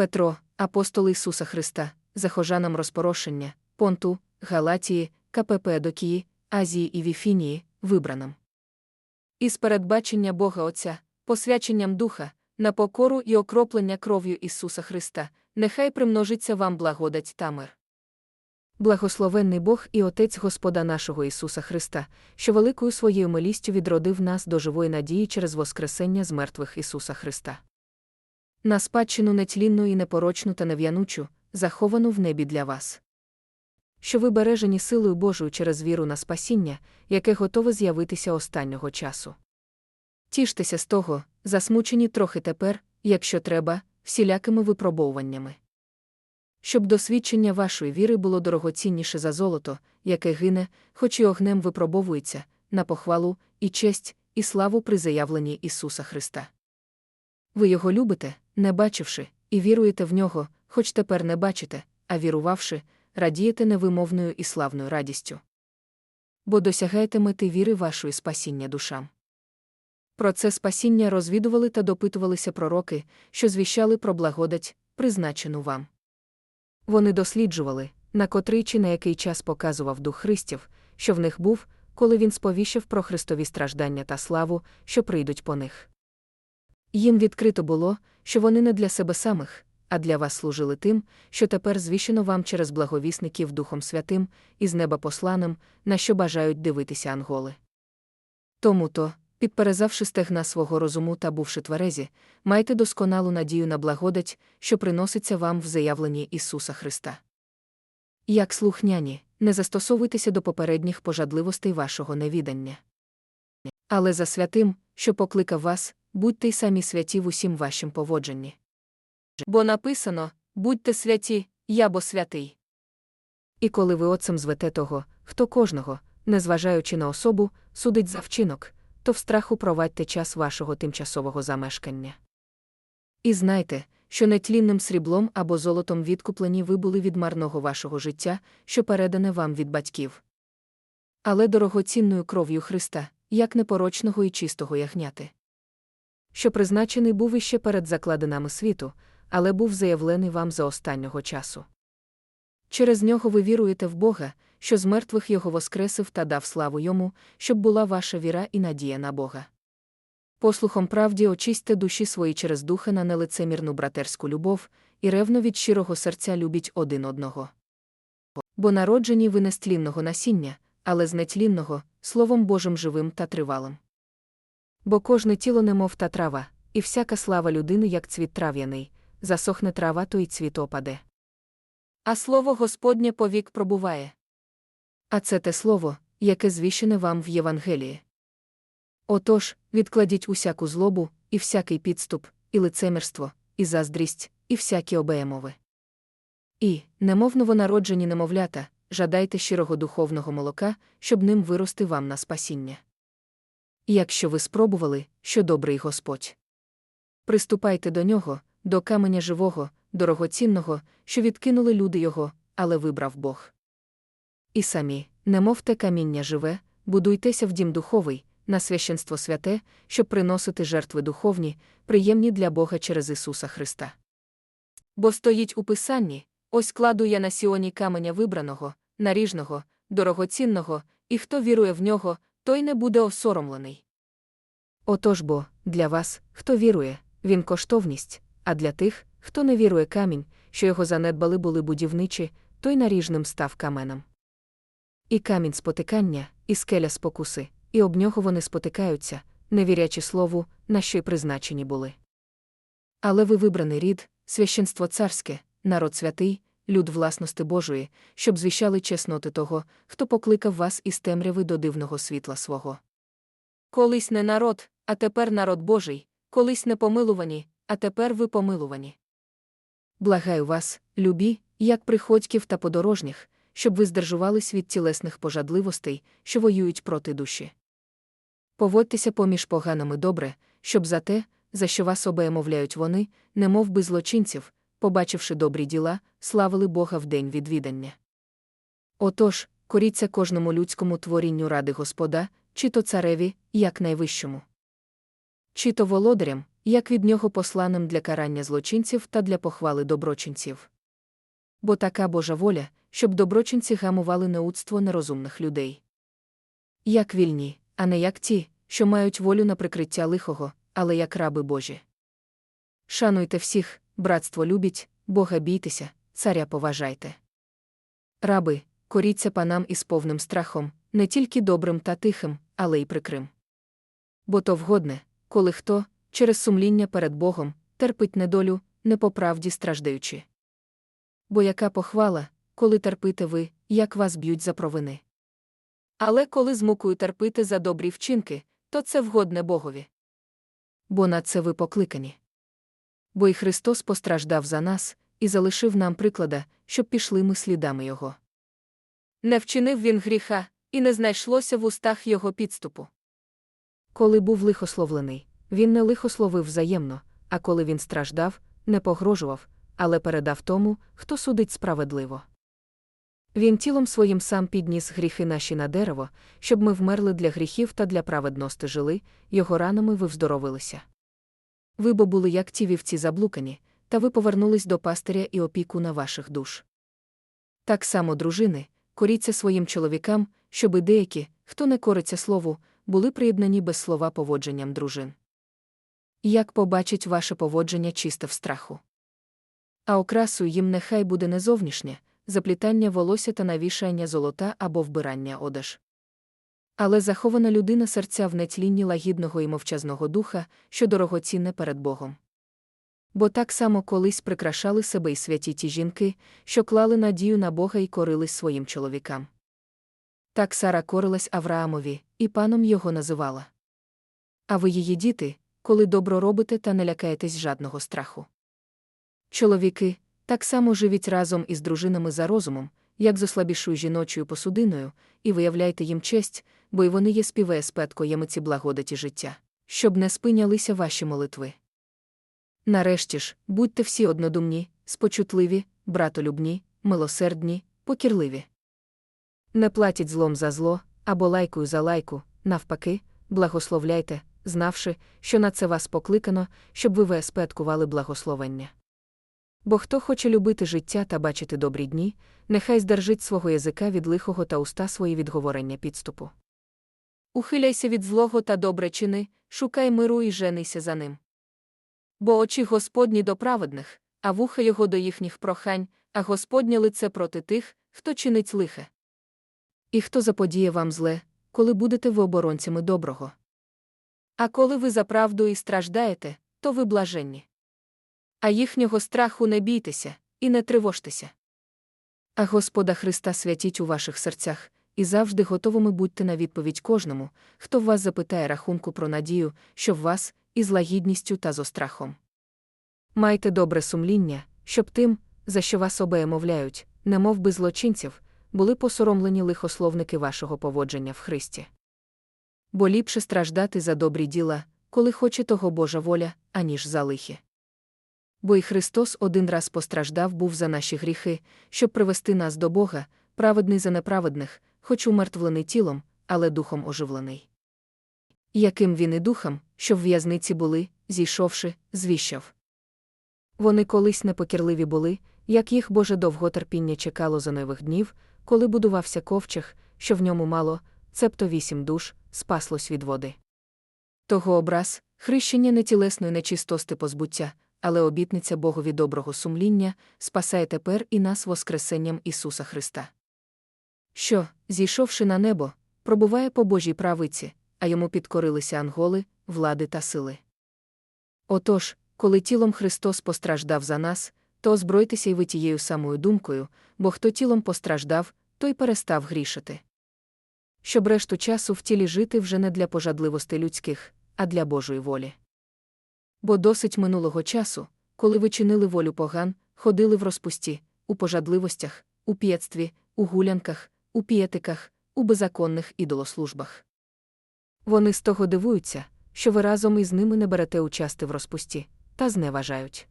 Петро, апостол Ісуса Христа, захожанам розпорошення, Понту, Галатії, Капепедокії, Азії і Віфінії, вибраним. Із передбачення Бога Отця, посвяченням Духа, на покору і окроплення кров'ю Ісуса Христа, нехай примножиться вам благодать та мир. Благословенний Бог і Отець Господа нашого Ісуса Христа, що великою своєю милістю відродив нас до живої надії через Воскресення з мертвих Ісуса Христа. На спадщину нетлінну і непорочну та нев'янучу, заховану в небі для вас. Що ви бережені силою Божою через віру на спасіння, яке готове з'явитися останнього часу. Тіштеся з того, засмучені трохи тепер, якщо треба, всілякими випробовуваннями. Щоб досвідчення вашої віри було дорогоцінніше за золото, яке гине, хоч і огнем випробовується, на похвалу, і честь, і славу при заявленні Ісуса Христа. Ви його любите, не бачивши, і віруєте в нього, хоч тепер не бачите, а вірувавши, радієте невимовною і славною радістю. Бо досягаєте мети віри вашої спасіння душам. Про це спасіння розвідували та допитувалися пророки, що звіщали про благодать, призначену вам. Вони досліджували, на котрий чи на який час показував дух Христів, що в них був, коли він сповіщав про Христові страждання та славу, що прийдуть по них. Їм відкрито було, що вони не для себе самих, а для вас служили тим, що тепер звіщено вам через благовісників Духом Святим і з неба посланим, на що бажають дивитися анголи. Тому то, підперезавши стегна свого розуму та бувши тверезі, майте досконалу надію на благодать, що приноситься вам в заявленні Ісуса Христа. Як слухняні, не застосовуйтеся до попередніх пожадливостей вашого невідання. Але за святим, що покликав вас, будьте й самі святі в усім вашім поводженні. Бо написано будьте святі, я бо святий. І коли ви отцем звете того, хто кожного, незважаючи на особу, судить за вчинок, то в страху провадьте час вашого тимчасового замешкання. І знайте, що нетлінним сріблом або золотом відкуплені ви були від марного вашого життя, що передане вам від батьків. Але дорогоцінною кров'ю Христа, як непорочного і чистого ягняти. Що призначений був іще перед закладинами світу, але був заявлений вам за останнього часу. Через нього ви віруєте в Бога, що з мертвих його воскресив та дав славу йому, щоб була ваша віра і надія на Бога. Послухом правді очистьте душі свої через духа на нелицемірну братерську любов, і ревно від щирого серця любіть один одного. Бо народжені ви не з тлінного насіння, але з нетлінного, Словом Божим живим та тривалим. Бо кожне тіло немов та трава, і всяка слава людини, як цвіт трав'яний, засохне трава, то й цвіт опаде. А слово Господнє повік пробуває. А це те слово, яке звіщене вам в Євангелії. Отож, відкладіть усяку злобу, і всякий підступ, і лицемірство, і заздрість, і всякі обеємови. І, немов новонароджені немовлята, жадайте щирого духовного молока, щоб ним вирости вам на спасіння. Якщо ви спробували, що добрий Господь. Приступайте до нього, до каменя живого, дорогоцінного, що відкинули люди його, але вибрав Бог. І самі, немов те каміння живе, будуйтеся в дім духовий, на священство святе, щоб приносити жертви духовні, приємні для Бога через Ісуса Христа. Бо стоїть у Писанні ось кладу я на сіоні каменя вибраного, наріжного, дорогоцінного, і хто вірує в нього, той не буде осоромлений. Отож бо, для вас, хто вірує, він коштовність, а для тих, хто не вірує камінь, що його занедбали були будівничі, той наріжним став каменем. І камінь спотикання, і скеля спокуси, і об нього вони спотикаються, не вірячи слову, на що й призначені були. Але ви вибраний рід, священство царське, народ святий, люд власності Божої, щоб звіщали чесноти того, хто покликав вас із темряви до дивного світла свого. Колись не народ, а тепер народ Божий, колись не помилувані, а тепер ви помилувані. Благаю вас, любі, як приходьків та подорожніх, щоб ви здержувались від тілесних пожадливостей, що воюють проти душі. Поводьтеся поміж поганими добре, щоб за те, за що вас обеємовляють вони, немов би злочинців, побачивши добрі діла, славили Бога в день відвідання. Отож, коріться кожному людському творінню ради Господа, чи то цареві, як найвищому, чи то володарям, як від нього посланим для карання злочинців та для похвали доброчинців. Бо така Божа воля, щоб доброчинці гамували неудство нерозумних людей. Як вільні, а не як ті, що мають волю на прикриття лихого, але як раби Божі. Шануйте всіх, братство любіть, Бога бійтеся, царя поважайте. Раби, коріться панам із повним страхом, не тільки добрим та тихим, але й прикрим. Бо то вгодне, коли хто, через сумління перед Богом, терпить недолю, не по правді страждаючи. Бо яка похвала, коли терпите ви, як вас б'ють за провини. Але коли з мукою терпите за добрі вчинки, то це вгодне Богові. Бо на це ви покликані. Бо і Христос постраждав за нас і залишив нам приклада, щоб пішли ми слідами Його. Не вчинив він гріха, і не знайшлося в устах його підступу. Коли був лихословлений, він не лихословив взаємно, а коли він страждав, не погрожував, але передав тому, хто судить справедливо. Він тілом своїм сам підніс гріхи наші на дерево, щоб ми вмерли для гріхів та для праведності жили, його ранами ви вздоровилися. Ви бо були як ті вівці заблукані, та ви повернулись до пастиря і опіку на ваших душ. Так само, дружини, коріться своїм чоловікам, щоби деякі, хто не кориться слову, були приєднані без слова поводженням дружин. Як побачить ваше поводження чисте в страху. А окрасою їм нехай буде не зовнішнє, заплітання волосся та навішання золота або вбирання одеж. Але захована людина серця в нетлінні лагідного і мовчазного духа, що дорогоцінне перед Богом. Бо так само колись прикрашали себе й святі ті жінки, що клали надію на Бога і корились своїм чоловікам. Так Сара корилась Авраамові, і паном його називала. А ви її діти, коли добро робите та не лякаєтесь жадного страху. Чоловіки, так само живіть разом із дружинами за розумом, як з ослабішою жіночою посудиною, і виявляйте їм честь, бо й вони є співає спадкоємиці благодаті життя, щоб не спинялися ваші молитви. Нарешті ж, будьте всі однодумні, спочутливі, братолюбні, милосердні, покірливі. Не платіть злом за зло, або лайкою за лайку, навпаки, благословляйте, знавши, що на це вас покликано, щоб ви веспеткували благословення. Бо хто хоче любити життя та бачити добрі дні, нехай здержить свого язика від лихого та уста свої від говорення підступу. Ухиляйся від злого та добре чини, шукай миру і женися за ним. Бо очі Господні до праведних, а вуха його до їхніх прохань, а Господнє лице проти тих, хто чинить лихе. І хто заподіє вам зле, коли будете ви оборонцями доброго. А коли ви за правду і страждаєте, то ви блаженні. А їхнього страху не бійтеся, і не тривожтеся. А Господа Христа святіть у ваших серцях, і завжди готовими будьте на відповідь кожному, хто в вас запитає рахунку про надію, що в вас, із лагідністю та з острахом. Майте добре сумління, щоб тим, за що вас обеємовляють, немов би злочинців, були посоромлені лихословники вашого поводження в Христі. Бо ліпше страждати за добрі діла, коли хоче того Божа воля, аніж за лихі. Бо й Христос один раз постраждав був за наші гріхи, щоб привести нас до Бога, праведний за неправедних, хоч умертвлений тілом, але духом оживлений. Яким він і духом, що в в'язниці були, зійшовши, звіщав. Вони колись непокірливі були, як їх Боже довготерпіння чекало за нових днів, коли будувався ковчег, що в ньому мало, цебто вісім душ, спаслось від води. Того образ, хрещення нетілесної нечистости позбуття, але обітниця Богові доброго сумління, спасає тепер і нас Воскресенням Ісуса Христа. Що, зійшовши на небо, пробуває по Божій правиці, а йому підкорилися анголи, влади та сили. Отож, коли тілом Христос постраждав за нас, то озбройтеся й ви тією самою думкою, бо хто тілом постраждав, той перестав грішити. Щоб решту часу в тілі жити вже не для пожадливостей людських, а для Божої волі. Бо досить минулого часу, коли ви чинили волю поган, ходили в розпусті, у пожадливостях, у п'єтстві, у гулянках, у пієтиках, у беззаконних ідолослужбах. Вони з того дивуються, що ви разом із ними не берете участи в розпусті, та зневажають.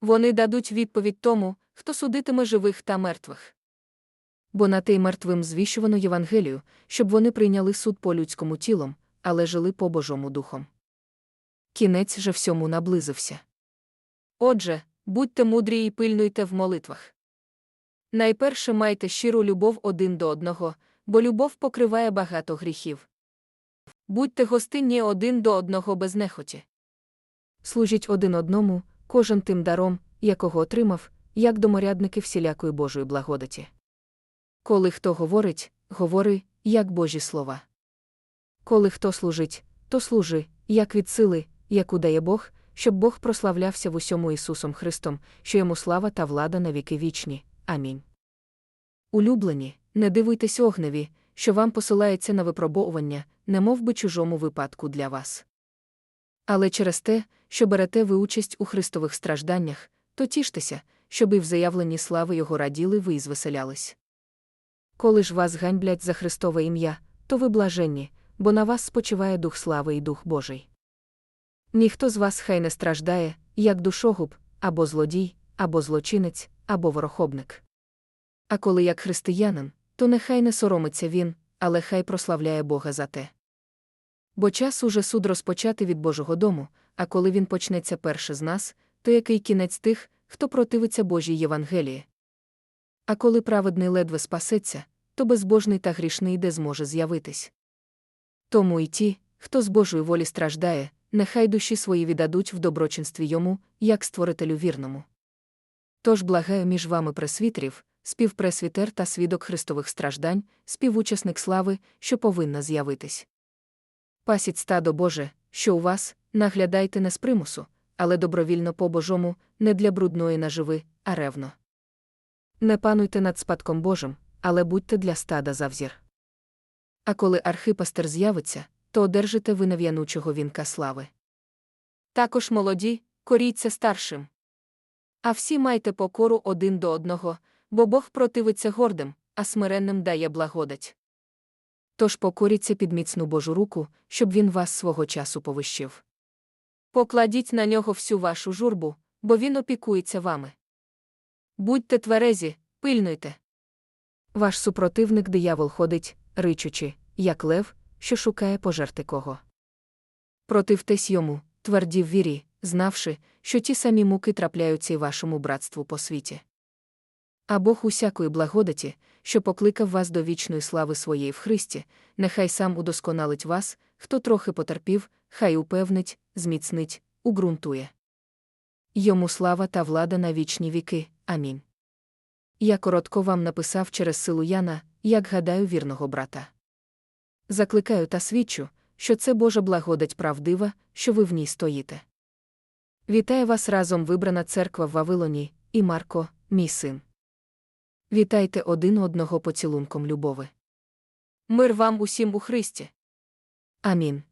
Вони дадуть відповідь тому, хто судитиме живих та мертвих. Бо на те й мертвим звіщувано Євангелію, щоб вони прийняли суд по людському тілом, але жили по Божому духом. кінець же всьому наблизився. Отже, будьте мудрі і пильнуйте в молитвах. Найперше майте щиру любов один до одного, бо любов покриває багато гріхів. Будьте гостинні один до одного без нехоті. Служіть один одному, кожен тим даром, якого отримав, як доморядники всілякої Божої благодаті. Коли хто говорить, говори, як Божі слова. Коли хто служить, то служи, як від сили, яку дає Бог, щоб Бог прославлявся в усьому Ісусом Христом, що йому слава та влада на віки вічні. Амінь. Улюблені, не дивуйтесь огневі, що вам посилається на випробовування, немов би чужому випадку для вас. Але через те, що берете ви участь у Христових стражданнях, то тіштеся, щоб і в заявленні слави Його раділи ви і звеселялись. Коли ж вас ганьблять за Христове ім'я, то ви блаженні, бо на вас спочиває Дух слави і Дух Божий. Ніхто з вас хай не страждає, як душогуб, або злодій, або злочинець, або ворохобник. А коли як християнин, то нехай не соромиться він, але хай прославляє Бога за те. Бо час уже суд розпочати від Божого дому, а коли він почнеться перше з нас, то який кінець тих, хто противиться Божій Євангелії. А коли праведний ледве спасеться, то безбожний та грішний де зможе з'явитись. Тому й ті, хто з Божої волі страждає, нехай душі свої віддадуть в доброчинстві йому, як створителю вірному. Тож благаю між вами пресвітерів, співпресвітер та свідок Христових страждань, співучасник слави, що повинна з'явитись. Пасіть стадо Боже, що у вас, наглядайте не з примусу, але добровільно по Божому, не для брудної наживи, а ревно. Не пануйте над спадком Божим, але будьте для стада завзір. А коли архипастер з'явиться, то одержите ви нев'янучого вінка слави. Також молоді, коріться старшим. А всі майте покору один до одного, бо Бог противиться гордим, а смиренним дає благодать. Тож покоріться під міцну Божу руку, щоб він вас свого часу повищив. Покладіть на нього всю вашу журбу, бо він опікується вами. Будьте тверезі, пильнуйте. Ваш супротивник диявол ходить, ричучи, як лев, що шукає пожерти кого. Противтесь йому, тверді в вірі, знавши, що ті самі муки трапляються й вашому братству по світі. А Бог усякої благодаті, що покликав вас до вічної слави своєї в Христі, нехай сам удосконалить вас, хто трохи потерпів, хай упевнить, зміцнить, уґрунтує. Йому слава та влада на вічні віки. Амінь. Я коротко вам написав через силу Яна, як гадаю вірного брата. Закликаю та свідчу, що це Божа благодать правдива, що ви в ній стоїте. Вітає вас разом вибрана церква в Вавилоні, і Марко, мій син. Вітайте один одного поцілунком любови. Мир вам усім у Христі. Амінь.